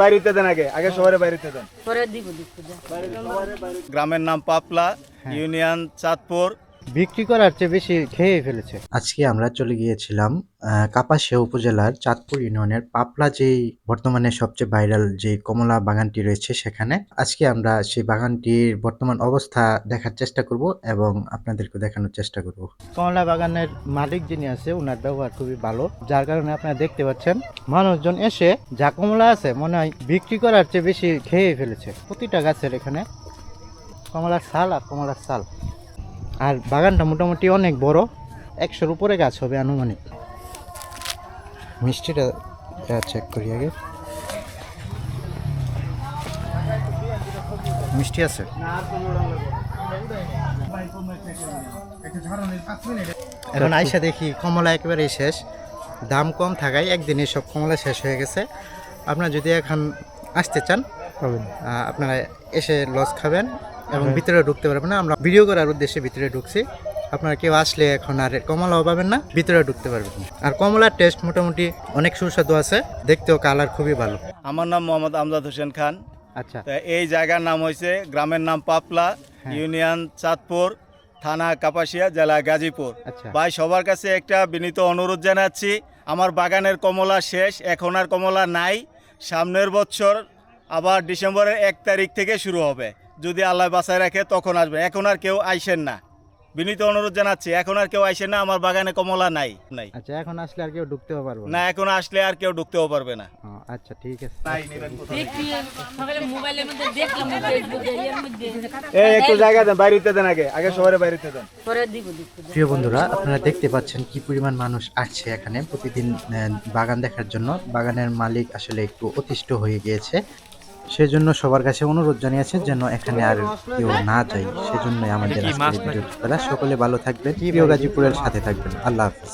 বাইরেতে দেন আগে আগে শহরে বাইরেতে দেন। পরে দিব দিচ্ছি গ্রামের নাম পাপলা ইউনিয়ন চাঁদপুর। বিক্রি করার চেয়ে বেশি খেয়ে ফেলেছে। আজকে আমরা চলে গিয়েছিলাম কাপাসিয়া উপজেলার চাঁদপুর ইউনিয়নের পাপলা যেই বর্তমানে সবচেয়ে ভাইরাল যে কমলা বাগানটি রয়েছে সেখানে। আজকে আমরা সেই বাগানটির বর্তমান অবস্থা দেখার চেষ্টা করব এবং আপনাদেরকে দেখানোর চেষ্টা করব। কমলা বাগানের মালিক যিনি আছে ওনার ব্যবহার খুবই ভালো। যার কারণে আপনারা দেখতে পাচ্ছেন মানুষজন এসে যা কমলা আছে মনে হয় বিক্রি করার চেয়ে বেশি খেয়ে ফেলেছে। প্রতিটা গাছের এখানে কমলার সাল আর কমলার সাল। আর বাগানটা মোটামুটি অনেক বড়। একশোর উপরে গাছ হবে আনুমানিক। মিষ্টিটা চেক করি আগে। মিষ্টি আছে? এখন আইসা দেখি কমলা একেবারেই শেষ। দাম কম থাকায় একদিনে সব কমলা শেষ হয়ে গেছে। আপনারা যদি এখন আসতে চান আপনারা এসে লস খাবেন। এবং ভিতরে ঢুকতে পারবেন না। আমরা ভিডিও করার উদ্দেশ্যে ভিতরে ঢুকছি। আপনারা কেউ আসলে এখন আর কমলাও পাবেন না ভিতরে ঢুকতে পারবেন। আর কমলার টেস্ট মোটামুটি অনেক সুস্বাদু আছে। দেখতেও কালার খুবই ভালো। আমার নাম মোহাম্মদ আমজাদ হোসেন খান। আচ্ছা। এই জায়গার নাম হয়েছে গ্রামের নাম পাপলা ইউনিয়ন চাঁদপুর থানা কাপাসিয়া জেলা গাজীপুর। আচ্ছা। ভাই সবার কাছে একটা বিনীত অনুরোধ জানাচ্ছি। আমার বাগানের কমলা শেষ এখন আর কমলা নাই। সামনের বছর আবার ডিসেম্বরের এক তারিখ থেকে শুরু হবে। যদি আল্লাহ বাঁচায় রাখে তখন আসবে। এখন আর কেউ আইসেন না। বিনীত অনুরোধ জানাচ্ছি এখন আর কেউ আইসেন না আমার বাগানে কমলা নাই। নাই। আচ্ছা এখন আসলে আর কেউ ঢুকতেও পারব না। না এখন আসলে আর কেউ ঢুকতেও পারবে না। আচ্ছা ঠিক আছে। দেখি সকালে মোবাইলের মধ্যে দেখলাম ফেসবুকে এর মধ্যে। এই একটু জায়গা দেন বাইরেতে দেন আগে। আগে শহরে বাইরেতে দেন। পরে দিব দিচ্ছি প্রিয় বন্ধুরা আপনারা দেখতে পাচ্ছেন কি পরিমাণ মানুষ আসছে এখানে। প্রতিদিন বাগান দেখার জন্য। বাগানের মালিক আসলে একটু অতিষ্ঠ হয়ে গিয়েছে। সেজন্য সবার কাছে অনুরোধ জানিয়েছে যেন এখানে আর কেউ না যায়। সেজন্যই আমাদের আজকের এই ভিডিওটি সকলে ভালো থাকবেন। প্রিয় গাজীপুরের সাথে থাকবেন। আল্লাহ হাফিজ।